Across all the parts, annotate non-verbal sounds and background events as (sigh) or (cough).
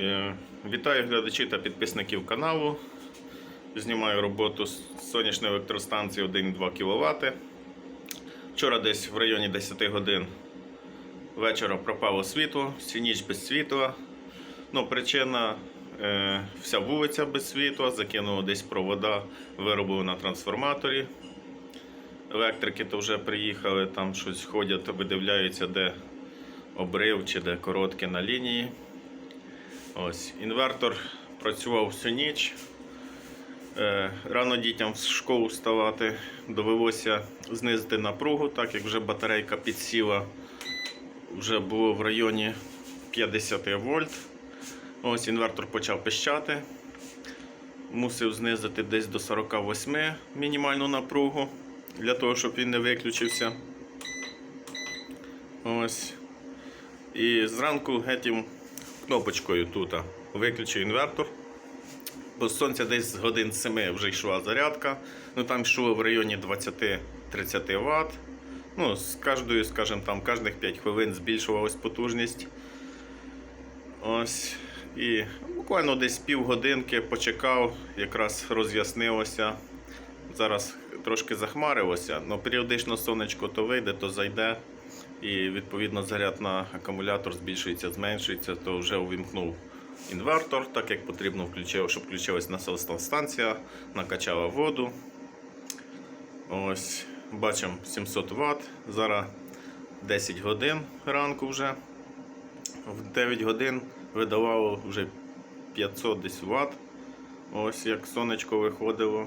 Е, Вітаю глядачів та підписників каналу. Знімаю роботу з сонячної електростанції 1,2 кВт. Вчора десь в районі 10 годин вечора пропало світло, всю ніч без світла. Ну, причина е, вся вулиця без світла, закинуло десь провода, виробили на трансформаторі. Електрики то вже приїхали, там щось ходять, видивляються, де обрив чи де коротке на лінії. Ось, інвертор працював всю ніч. Е, рано дітям в школу вставати. Довелося знизити напругу, так як вже батарейка підсіла. Вже було в районі 50 вольт. Ось інвертор почав пищати. Мусив знизити десь до 48 мінімальну напругу для того, щоб він не виключився. Ось. І зранку гетім кнопочкою тут виключив інвертор. Бо сонця десь з годин 7 вже йшла зарядка. Ну там йшло в районі 20-30 Вт. Ну, з кожною, скажімо, там кожних 5 хвилин збільшувалась потужність. Ось. І буквально десь півгодинки почекав, якраз роз'яснилося. Зараз трошки захмарилося, але періодично сонечко то вийде, то зайде. І відповідно заряд на акумулятор збільшується, зменшується, то вже увімкнув інвертор, так як потрібно, включив, щоб включилась насосна станція, накачала воду. Ось, бачимо 700 Вт. Зараз 10 годин ранку вже. В 9 годин видавало вже 500 десь Вт. Ось як сонечко виходило.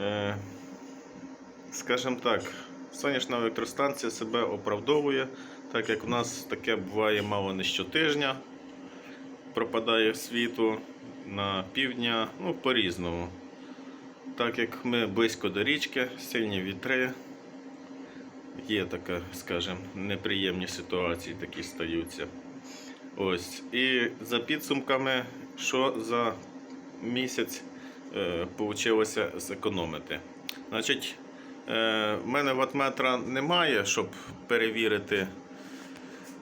Е, скажімо так, сонячна електростанція себе оправдовує, так як у нас таке буває мало не щотижня. Пропадає світло на півдня, ну по-різному. Так як ми близько до річки, сильні вітри, є така, скажімо, неприємні ситуації такі стаються. Ось. І за підсумками, що за місяць е, вийшло зекономити. Значить, в мене ватметра немає, щоб перевірити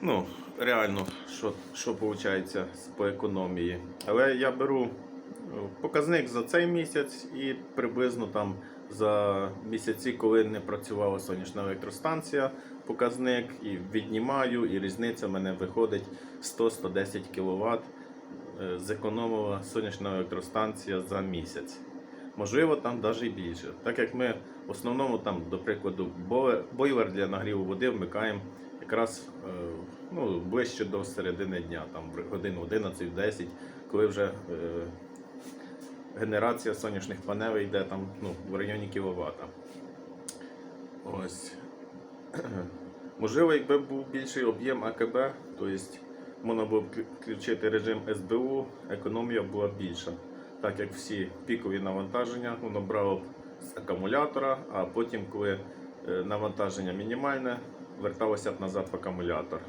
ну, реально, що, що виходить по економії. Але я беру е, показник за цей місяць і приблизно там за місяці, коли не працювала сонячна електростанція, показник і віднімаю, і різниця в мене виходить 100-110 кВт. е, Зекономила сонячна електростанція за місяць. Можливо, там навіть і більше. Так як ми в основному, там, до прикладу, бойлер- для нагріву води вмикаємо якраз е, ну, ближче до середини дня, там в годину 11-10, коли вже е, генерація сонячних панелей йде там, ну, в районі. Ось. (clears throat) Можливо, якби був більший об'єм АКБ, тобто можна було б включити режим СБУ, економія була більша. Так як всі пікові навантаження воно брало з акумулятора, а потім, коли е, навантаження мінімальне, верталося б назад в акумулятор.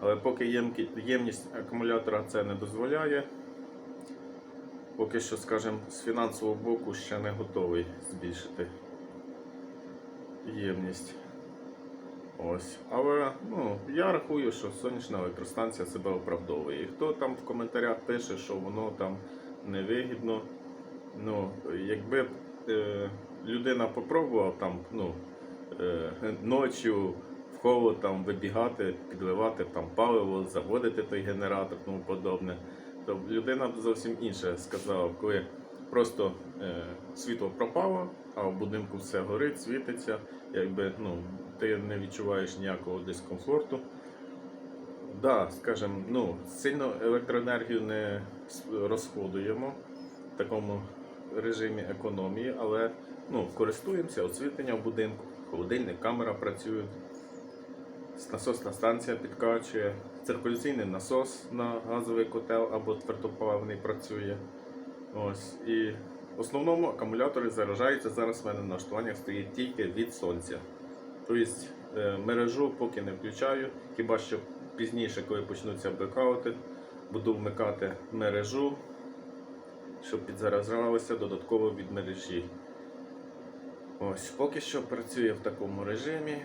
Але поки ємність акумулятора це не дозволяє, поки що, скажімо, з фінансового боку ще не готовий збільшити ємність. Ось. Але ну, я рахую, що сонячна електростанція себе оправдовує. І хто там в коментарях пише, що воно там невигідно. Ну, якби е, людина попробувала там, ну, е, ночі в холод там вибігати, підливати там паливо, заводити той генератор, тому подобне, то людина б зовсім інше сказала, коли просто е, світло пропало, а в будинку все горить, світиться, якби ну, ти не відчуваєш ніякого дискомфорту. Да, скажімо, ну, сильно електроенергію не розходуємо в такому режимі економії, але ну, користуємося освітлення в будинку, холодильник, камера працюють, насосна станція підкачує, циркуляційний насос на газовий котел або твердопаливний працює. Ось. І в основному акумулятори заряджаються. Зараз в мене на налаштуваннях стоїть тільки від сонця. Тобто е, мережу поки не включаю, хіба що пізніше, коли почнуться блекаути, буду вмикати мережу, щоб підзаражалося додатково від мережі. Ось, поки що працює в такому режимі.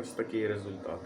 Ось такий результат.